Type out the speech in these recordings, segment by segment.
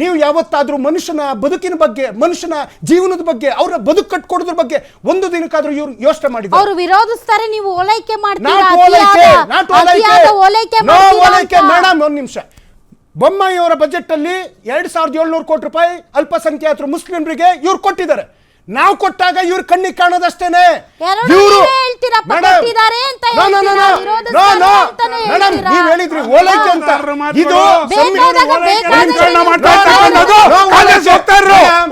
ನೀವು ಯಾವತ್ತಾದರೂ ಮನುಷ್ಯನ ಬದುಕಿನ ಬಗ್ಗೆ ಮನುಷ್ಯನ ಜೀವನದ ಬಗ್ಗೆ ಅವರ ಬದುಕು ಕಟ್ಕೊಡೋದ್ರ ಬಗ್ಗೆ ಒಂದು ದಿನಕ್ಕಾದ್ರೂ ಇವ್ರು ಯೋಚನೆ ಮಾಡಿದ್ದಾರೆ. ಅವರು ವಿರೋಧಿಸ್ತಾರೆ ನೀವು ಓಲೈಕೆ ಮಾಡ್ತೀರಾ? ಓಲೈಕೆ ಓಲೈಕೆ. ಮೇಡಮ್ ಒಂದು ನಿಮಿಷ. ಬೊಮ್ಮಾಯಿ ಅವರ ಬಜೆಟ್ ಅಲ್ಲಿ ಎರಡ್ ಸಾವಿರದ ಏಳ್ನೂರು ಕೋಟಿ ರೂಪಾಯಿ ಅಲ್ಪಸಂಖ್ಯಾತರು ಮುಸ್ಲಿಮರಿಗೆ ಇವ್ರು ಕೊಟ್ಟಿದ್ದಾರೆ. ನಾವು ಕೊಟ್ಟಾಗ ಇವ್ರ ಕಣ್ಣಿಗೆ ಕಾಣೋದಷ್ಟೇನೆ ಇವರು ನೀವೇ ಹೇಳ್ತೀರಪ್ಪ, ಮೇಡಮ್, ಕೊಟ್ಟಿದ್ದಾರೆ ಅಂತ ನೋ, ನೋ, ನೋ, ಹೇಳ್ತೀರಾ, ನೋ, ವಿರೋಧಿಸ್ತಾರೆ ನೋ, ನೋ. ಅಂತಾನೆ ಮೇಡಮ್ ಹೇಳ್ತೀರಾ. ನೀವ್ ಹೇಳಿದ್ರಿ ಓಲೈಕೆ ಅಂತ. ಇದು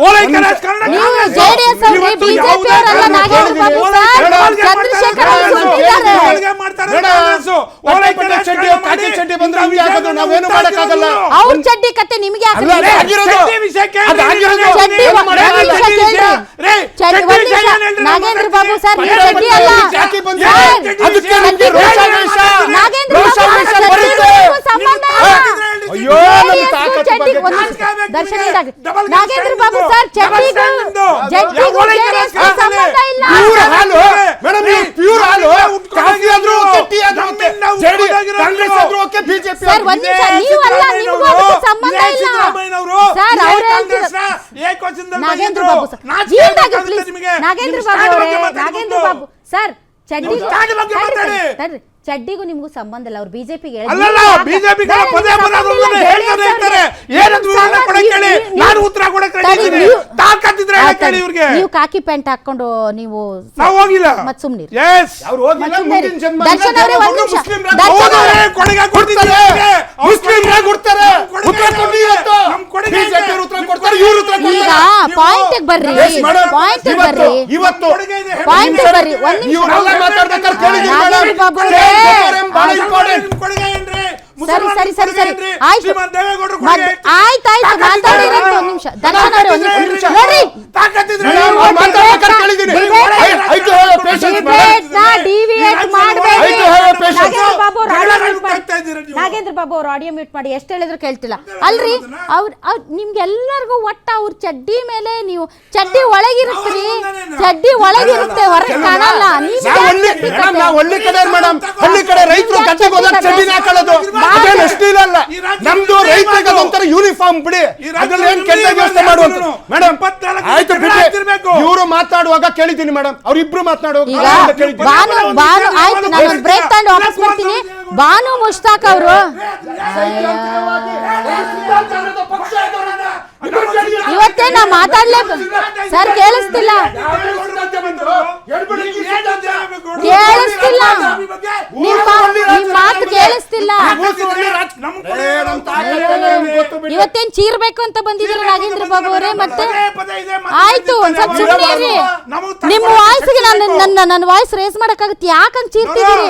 ಓಲೈಕೆ ನಾಗೇಂದ್ರ ಸರ್ ಚಡ್ಡಿ, ಚಡ್ಡಿ ಬಂದ್ರೆ ಅವ್ರಿಗೆ ಆಗೋದು, ನಾವೇನು ಮಾಡಕ್ಕಾಗಲ್ಲ. ಅವ್ರ ಚಡ್ಡಿ ಕತೆ ನಿಮಗೆ ಯಾಕೆ ಅಲ್ಲ, ಆಗಿರೋದು. ಚಡ್ಡಿ ಅದು ಆಗಿರೋದು. ಚಡ್ಡಿ ಏನು. ರೇ, ಚಡ್ಡಿ ಚಡ್ಡಿ ವಿಷಯ ಹೇಳ್ರಿ ನಾಗೇಂದ್ರ ಬಾಬು ಸರ್ ನೀವು ಚಡ್ಡಿ ಅಲ್ಲ. ಬಂದ್ರೆ ಸರ್, ಅದಕ್ಕೆ ಚಡ್ಡಿ ನಿಮ್ಗೆ ನಾಗೇಂದ್ರ ರೋಷ ಬಾಬು ವೇಷ ಚಡ್ಡಿ ಬರುತ್ತೆ. ನಿಮ್ಗೂ ಸಂಬಂಧ ಇಲ್ಲ. ಅಯ್ಯೋ ತಾಕತ್ತು ಚಡ್ಡಿ ಬಗ್ಗೆ ಒಂದ್ ನಿಮಿಷ. ದರ್ಶನ ನಿಮಗೆ. ನಾಗೇಂದ್ರ ಬಾಬು ಸರ್ ಚಡ್ಡಿ ಚಡ್ಡಿಗೂ ಜಡ್ಡಿಗೂ JDS ಗೂ ರಾಜಕಾರಣ ಸಂಬಂಧ ಇಲ್ಲ ಪ್ಯೂರ್ ಹಾಲು ಮೇಡಮ್ ರೇ, ಪ್ಯೂರ್ ಹಾಲು ಉಟ್ಕೊಂಡು ಕಾಫಿ ಆದ್ರೂ ಹೋಗಿರೋ. ಓಕೆ ಟೀ ಆದ್ರೂ ಓಕೆ ನಮ್ಮಿಂದ ಜೆಡಿ ಉಟ್ಕೊಂಡು ಕಾಂಗ್ರೆಸ್. ಆದ್ರೂ ಓಕೆ ಬಿಜೆಪಿ ಸರ್ ಒಂದ್ ನಿಮಿಷ ನೀವು ಅಲ್ಲ ನಿಮಗೆ ಅದಕ್ಕೂ ಸಂಬಂಧ ಇಲ್ಲ. ಸರ್ ಅವ್ರು ನಾಗೇಂದ್ರ ಬಾಬು ಸರ್ ಜೀವನದಾಗ ಪ್ಲೀಸ್ ನಾಗೇಂದ್ರ ಬಾಬು ಅವರೇ ನಾಗೇಂದ್ರ ಬಾಬು. ಸರ್ ಚಡ್ಡಿ ನೀವು ಬಗ್ಗೆ ಮಾತಾಡಿ. ತಡ್ರಿ. ಚಡ್ಡಿಗೂ ನಿಮ್ಗೂ ಸಂಬಂಧ ಇಲ್ಲ ಅವ್ರು ಬಿಜೆಪಿಗೆ ಅಲ್ಲಲ್ಲ ಬಿಜೆಪಿ ಪದೇ ಪದೇ ಅದೊಂದನ್ನೇ ಹೇಳ್ತಾನೆ ಇರ್ತಾರೆ. ಏನಂತ ವಿವರಣೆ ಕೊಡಕ್ಕೆ ಹೇಳಿ ನಾನು ಉತ್ತರ ಕೊಡಕ್ಕೆ ready ಇದ್ದೀನಿ. ತಾಕತ್ತಿದ್ರೆ ಹೇಳಕ್ಕೆ ಹೇಳಿ ಇವ್ರಿಗೆ. ನೀವು ಕಾಕಿ ಪ್ಯಾಂಟ್ ಹಾಕೊಂಡು ನೀವು ನಾವು ಹೋಗಿಲ್ಲ. ಮತ್ ಸುಮ್ನಿರಿ. ಎಸ್ ಅವ್ರು ಹೋಗಿಲ್ಲ ಮತ್ತೆ ಮುಂದಿನ ಜನ್ಮ ದರ್ಶನ್ ಅವರೇ ಒಂದ್ ನಿಮಿಷ. ಮುಸ್ಲಿಂ ಕೊಡ್ತಾರೆ. ಉತ್ತರ ಕೊಡಿ ಬಿಜೆಪಿ ಉತ್ತರ ಕೊಡ್ತಾರೆ ಇವ್ರು ಉತ್ತರ ಈಗ ಪಾಯಿಂಟ್ ಬರ್ರಿ. ಪಾಯಿಂಟ್ ಬರ್ರಿ. ಇವತ್ತು. ಪಾಯಿಂಟ್ ಬರ್ರಿ. ಒಂದ್ ನಿಮಿಷ. ಮಾತಾಡ್ಬೇಕಾದ್ರೆ ಬಾಬು ಸರಿ ಸರಿ ಸರಿ ಸರಿ. ಆಯ್ತು. ಶ್ರೀಮಂತ ದೇವೇಗೌಡ್ರ ಮದ್- ಕೊಡುಗೆ ಐತಿ. ಆಯ್ತು ಆಯ್ತು ತಾಕತ್ತಿದ್ರೆ ಮಾತಾಡಿರೋ. ನಿಮಿಷ. ದರ್ಶನ ಒಂದ್ ನಿಮಿಷ. ನೋಡ್ರಿ. ನಾಗೇಂದ್ರ ಬಾಬು ಅವ್ರು ಆಡಿಯೋ ಮ್ಯೂಟ್ ಮಾಡಿ ಎಷ್ಟು ಹೇಳಿದ್ರು ಕೇಳ್ತಿಲ್ಲ. ಅಲ್ರಿ? ಅವ್ರ ಅವ್ರ ನಿಮ್ಗೆಲ್ಲರಿಗೂ ಒಟ್ಟ ಅವ್ರ ಚಡ್ಡಿ ಮೇಲೆ ನೀವು ಚಡ್ಡಿ ಒಳಗಿರುತ್ತೀರಿ. ಚಡ್ಡಿ ಒಳಗಿರುತ್ತೆ ಹೊರಗೆ ಕಾಣಲ್ಲ. ಹಳ್ಳಿ ಕಡೆ ಮೇಡಮ್. ಹಳ್ಳಿ ಕಡೆ ರೈತರು ಗದ್ದೆಗೆ ಹೋದಾಗ ಚಡ್ಡಿನ ಹಾಕೊಳ್ಳೋದು. ಅದೇನು ಅಷ್ಟಿಲ್ಲ ಅಲ್ಲ ನಮ್ದು ರೈತರಿಗೆ ಅದೊಂಥರ ಯೂನಿಫಾರ್ಮ್ ಬಿಡಿ. ಅದ್ರಲ್ಲಿ ಏನ್ ಕೆಟ್ಟ ವ್ಯವಸ್ಥೆ ಮಾಡುವಂತ ಮೇಡಮ್ ಆಯ್ತು ಬಿಡಿ ಇವರು ಮಾತಾಡುವಾಗ ಕೇಳಿದ್ದೀನಿ ಮೇಡಮ್. ಅವ್ರಿಬ್ರು ನಾನು ಕೇಳಿದ್ದೀನಿ ಆಯ್ತು ನಾನು ಬ್ರೇಕ್ ತಗೊಂಡು ವಾಪಸ್ ಬರ್ತೀನಿ. ಬಾನು ಮುಷ್ತಾಕ್ ಅವರು. ಇವತ್ತೇ ನಾ ಮಾತಾಡ್ಲೇ ಸರ್ ಕೇಳಿಸ್ತಿಲ್ಲ. ಕೇಳಿಸ್ತಿಲ್ಲ. ನಿಮ್ಮ ಮಾತು ಕೇಳಿಸ್ತಿಲ್ಲ. ಇವತ್ತೇನ್ ಚೀರ್ಬೇಕು ಅಂತ ಬಂದಿದ್ರು ನಾಗೇಂದ್ರ ಬಾಬು ಅವರೇ? ಮತ್ತೆ ಆಯ್ತು, ಒಂದ್ ಸ್ವಲ್ಪ ಸುಮ್ಮನೆ ನಿಮ್ಮ ವಾಯ್ಸ್ಗೆ ನಾನು ನನ್ನ ನನ್ನ ವಾಯ್ಸ್ ರೇಸ್ ಮಾಡಕ್ಕಾಗತ್ತೆ. ಯಾಕಂತ ಚೀರ್ತಿದ್ದೀರಿ?